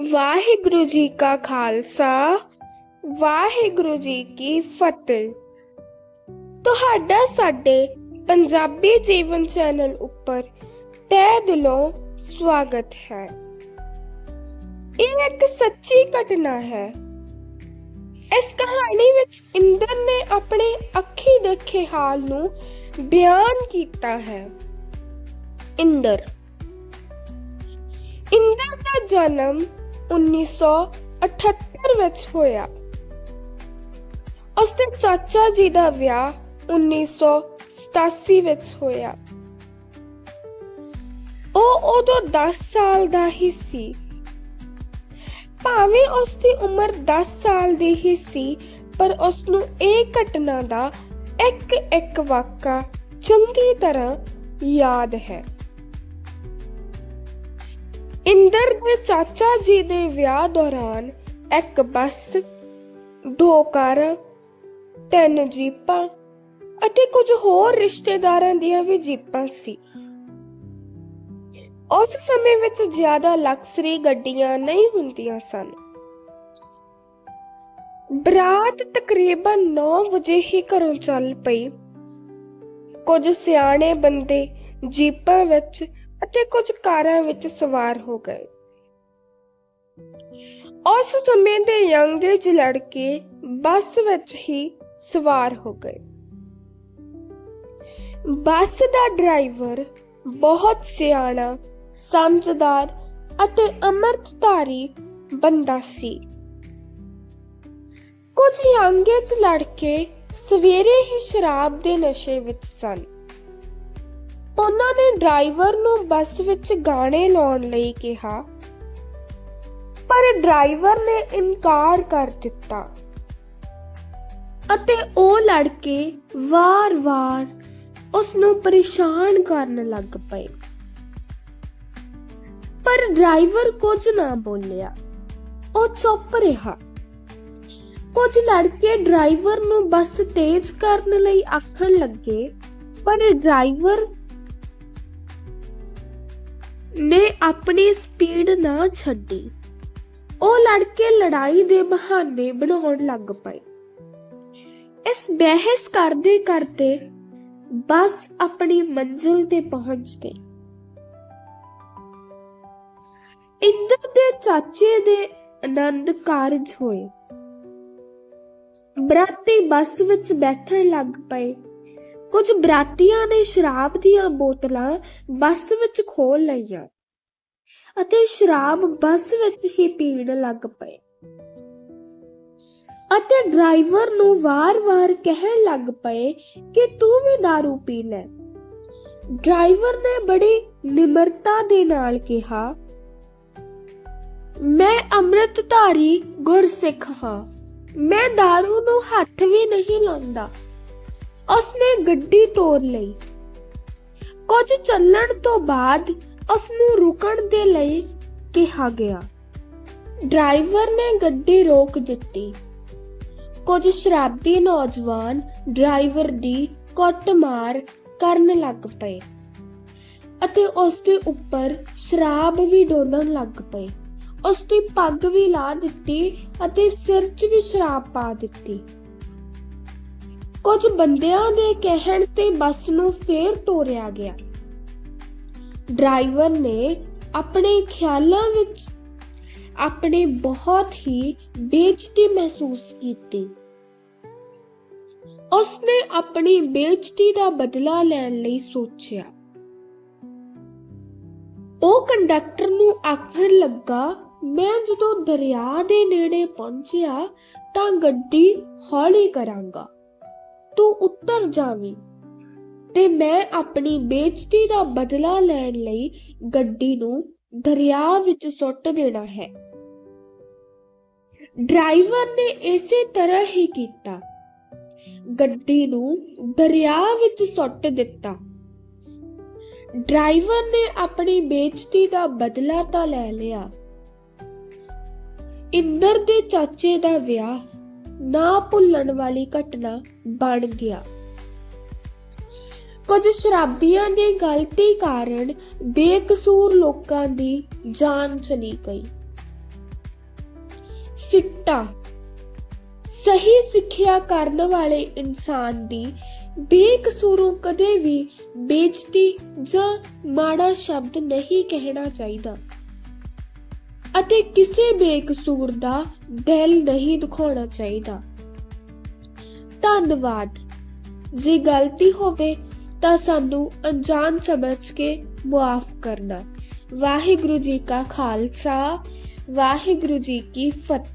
ਵਾਹਿਗੁਰੂ ਜੀ ਕਾ ਖਾਲਸਾ, ਵਾਹਿਗੁਰੂ ਜੀ ਕੀ ਫਤਿਹ। ਤੁਹਾਡਾ ਸਾਡੇ ਪੰਜਾਬੀ ਜੀਵਨ ਚੈਨਲ ਉੱਪਰ ਤਹਿ ਦਿਲੋਂ ਸਵਾਗਤ ਹੈ। ਇਹ ਇੱਕ ਸੱਚੀ ਘਟਨਾ ਹੈ। ਇਸ ਕਹਾਣੀ ਵਿੱਚ ਇੰਦਰ ਨੇ ਆਪਣੇ ਅੱਖੀ ਦੇਖੇ ਹਾਲ ਨੂੰ ਬਿਆਨ ਕੀਤਾ ਹੈ। ਇੰਦਰ। ਇੰਦਰ ਦਾ ਜਨਮ 1978 ਵਿੱਚ ਹੋਇਆ। ਉਸਦੇ ਚਾਚਾ ਜੀ ਦਾ ਵਿਆਹ 1987 ਵਿੱਚ ਹੋਇਆ। ਉਹ ਉਦੋਂ 10 ਸਾਲ ਦਾ ਹੀ ਸੀ। ਭਾਵੇਂ ਉਸ ਦੀ ਉਮਰ 10 ਸਾਲ ਦੀ ਹੀ ਸੀ, ਪਰ ਉਸ ਨੂੰ ਇਹ ਘਟਨਾ ਦਾ ਇੱਕ ਇੱਕ ਵਾਕਾ ਚੰਗੀ ਤਰ੍ਹਾਂ ਯਾਦ ਹੈ। ਇੰਦਰ ਦੇ ਚਾਚਾ ਜੀ ਦੇ ਵਿਆਹ ਦੌਰਾਨ ਇੱਕ ਬੱਸ, ਦੋ ਕਾਰਾਂ ਤਿੰਨ ਜੀਪਾਂ ਅਤੇ ਕੁਝ ਹੋਰ ਰਿਸ਼ਤੇਦਾਰਾਂ ਦੀਆਂ ਵੀ ਜੀਪਾਂ ਸੀ। ਉਸ ਸਮੇਂ ਵਿੱਚ ਜ਼ਿਆਦਾ ਲਕਸਰੀ ਗੱਡੀਆਂ ਨਹੀਂ ਹੁੰਦੀਆਂ ਸਨ। ਬਰਾਤ ਤਕਰੀਬਨ 9 ਵਜੇ ਹੀ ਘਰੋਂ ਚੱਲ ਪਈ। ਕੁਝ ਸਿਆਣੇ ਬੰਦੇ ਜੀਪਾਂ ਵਿੱਚ ਅਤੇ ਕੁਝ ਕਾਰਾਂ ਵਿੱਚ ਸਵਾਰ ਹੋ ਗਏ। ਉਸ ਸਮੇਂ ਦੇ ਯੰਗੇਜ ਲੜਕੇ ਬੱਸ ਵਿੱਚ ਹੀ ਸਵਾਰ ਹੋ ਗਏ। ਬੱਸ ਦਾ ਡਰਾਈਵਰ ਬਹੁਤ ਸਿਆਣਾ, ਸਮਝਦਾਰ ਅਤੇ ਅੰਮ੍ਰਿਤਧਾਰੀ ਬੰਦਾ ਸੀ। ਕੁਝ ਯੰਗੇਜ ਲੜਕੇ ਸਵੇਰੇ ਹੀ ਸ਼ਰਾਬ ਦੇ ਨਸ਼ੇ ਵਿੱਚ ਸਨ। ਉਹਨਾਂ ਨੇ ਡਰਾਈਵਰ ਨੂੰ ਬੱਸ ਵਿੱਚ ਗਾਣੇ ਲਾਉਣ ਲਈ ਕਿਹਾ। ਪਰ ਡਰਾਈਵਰ ਨੇ ਇਨਕਾਰ ਕਰ ਦਿੱਤਾ। ਅਤੇ ਉਹ ਲੜਕੇ ਵਾਰ-ਵਾਰ ਉਸ ਨੂੰ ਪਰੇਸ਼ਾਨ ਕਰਨ ਲੱਗ ਪਏ। ਪਰ ਡਰਾਈਵਰ ਕੁਝ ਨਾ ਬੋਲਿਆ। ਉਹ ਚੁੱਪ ਰਿਹਾ। ਕੁਝ ਲੜਕੇ ਡਰਾਈਵਰ ਨੂੰ ਬੱਸ ਤੇਜ਼ ਕਰਨ ਲਈ ਆਖਣ ਲੱਗੇ, ਪਰ ਡਰਾਈਵਰ ਨੇ ਆਪਣੀ ਸਪੀਡ ਨਾ ਛੱਡੀ। ਉਹ ਲੜਕੇ ਲੜਾਈ ਦੇ ਬਹਾਨੇ ਬਣਾਉਣ ਲੱਗ ਪਏ। ਇਸ ਬਹਿਸ ਕਰਦੇ ਕਰਦੇ ਬੱਸ ਆਪਣੀ ਮੰਜ਼ਿਲ ਤੇ ਪਹੁੰਚ ਗਈ। ਇੰਦਰ ਦੇ ਚਾਚੇ ਦੇ ਆਨੰਦ ਕਾਰਜ ਹੋਏ। ਬਰਾਤੀ ਬੱਸ ਵਿੱਚ ਬੈਠਣ ਲੱਗ ਪਏ। ਕੁਝ ਬਰਾਤੀਆਂ ਨੇ ਸ਼ਰਾਬ ਦੀਆਂ ਬੋਤਲਾਂ ਬੱਸ ਵਿੱਚ ਖੋਲ ਲਈਆਂ ਅਤੇ ਸ਼ਰਾਬ ਬੱਸ ਵਿੱਚ ਹੀ ਪੀਣ ਲੱਗ ਪਏ ਅਤੇ ਡਰਾਈਵਰ ਨੂੰ ਵਾਰ-ਵਾਰ ਕਹਿਣ ਲੱਗ ਪਏ ਕਿ ਤੂੰ ਵੀ दारू ਪੀ ਲੈ ਡਰਾਈਵਰ ਨੇ ਬੜੀ ਨਿਮਰਤਾ ਦੇ ਨਾਲ ਕਿਹਾ ਮੈਂ ਅੰਮ੍ਰਿਤਧਾਰੀ ਗੁਰਸਿੱਖ ਹਾਂ ਮੈਂ दारू ਨੂੰ ਹੱਥ ਵੀ ਨਹੀਂ ਲਾਉਂਦਾ ਉਸਨੇ ਗੱਡੀ ਤੋਰ ਲਈ। ਕੁਝ ਚੱਲਣ ਤੋਂ ਬਾਅਦ ਉਸ ਨੂੰ ਰੁਕਣ ਦੇ ਲਈ ਕਿਹਾ ਗਿਆ। ਡਰਾਈਵਰ ਨੇ ਗੱਡੀ ਰੋਕ ਦਿੱਤੀ। ਕੁਝ ਸ਼ਰਾਬੀ ਨੌਜਵਾਨ ਡਰਾਈਵਰ ਦੀ ਕੁੱਟਮਾਰ ਕਰਨ ਲੱਗ ਪਏ ਅਤੇ ਉਸ ਦੇ ਉੱਪਰ ਸ਼ਰਾਬ ਵੀ ਡੋਲਣ ਲੱਗ ਪਏ। ਉਸ ਦੀ ਪੱਗ ਵੀ ਲਾ ਦਿੱਤੀ ਅਤੇ ਸਿਰ 'ਚ ਵੀ ਸ਼ਰਾਬ ਪਾ ਦਿੱਤੀ। ਕੁਝ ਬੰਦਿਆਂ ਦੇ ਕਹਿਣ ਤੇ ਬੱਸ ਨੂੰ ਫੇਰ ਤੋਰਿਆ ਗਿਆ। ਡਰਾਈਵਰ ਨੇ ਆਪਣੇ ਖਿਆਲਾਂ ਵਿੱਚ ਆਪਣੇ ਬਹੁਤ ਹੀ ਬੇਇੱਜ਼ਤੀ ਮਹਿਸੂਸ ਕੀਤੀ। ਉਸਨੇ ਆਪਣੀ ਬੇਇੱਜ਼ਤੀ ਦਾ ਬਦਲਾ ਲੈਣ ਲਈ ਸੋਚਿਆ। ਉਹ ਕੰਡਕਟਰ ਨੂੰ ਆਖਣ ਲੱਗਾ, ਮੈਂ ਜਦੋਂ ਦਰਿਆ ਦੇ ਨੇੜੇ ਪਹੁੰਚਿਆ ਤਾਂ ਗੱਡੀ ਹੌਲੀ ਕਰਾਂਗਾ। ਤੂੰ ਉੱਤਰ ਜਾਵੀਂ। ਤੇ ਮੈਂ ਆਪਣੀ ਬੇਇੱਜ਼ਤੀ ਦਾ ਬਦਲਾ ਲੈਣ ਲਈ ਗੱਡੀ ਨੂੰ ਦਰਿਆ ਵਿੱਚ ਸੁੱਟ ਦੇਣਾ ਹੈ। ਡਰਾਈਵਰ ਨੇ ਇਸੇ ਤਰ੍ਹਾਂ ਹੀ ਕੀਤਾ। ਗੱਡੀ ਨੂੰ ਦਰਿਆ ਵਿੱਚ ਸੁੱਟ ਦਿੱਤਾ। ਡਰਾਈਵਰ ਨੇ ਆਪਣੀ ਬੇਇੱਜ਼ਤੀ ਦਾ ਬਦਲਾ ਤਾਂ ਲੈ ਲਿਆ। ਇੰਦਰ ਦੇ ਚਾਚੇ ਦਾ ਵਿਆਹ ਨਾ ਭੁੱਲਣ ਵਾਲੀ ਘਟਨਾ ਬਣ ਗਿਆ। ਕੁਝ ਸ਼ਰਾਬੀਆਂ ਦੀ ਗਲਤੀ ਕਾਰਨ ਬੇਕਸੂਰ ਲੋਕਾਂ ਦੀ ਜਾਨ ਚਲੀ ਗਈ। ਸਿੱਟਾ। ਸਹੀ ਸਿੱਖਿਆ ਕਰਨ ਵਾਲੇ ਇਨਸਾਨ ਦੀ ਬੇਕਸੂਰੋਂ ਕਦੇ ਵੀ ਬੇਇੱਜ਼ਤੀ ਜਾਂ ਮਾੜਾ ਸ਼ਬਦ ਨਹੀਂ ਕਹਿਣਾ ਚਾਹੀਦਾ। ਅਤੇ ਕਿਸੇ ਬੇਕਸੂਰ ਦਾ ਦਿਲ ਨਹੀਂ ਦੁਖਾਉਣਾ ਚਾਹੀਦਾ। ਧੰਨਵਾਦ। ਜੇ ਗਲਤੀ ਹੋਵੇ ਤਾਂ ਸਾਨੂੰ ਅਣਜਾਣ ਸਮਝ ਕੇ ਮੁਆਫ ਕਰਨਾ। ਵਾਹਿਗੁਰੂ ਜੀ ਕਾ ਖਾਲਸਾ, ਵਾਹਿਗੁਰੂ ਜੀ ਕੀ ਫਤਿਹ।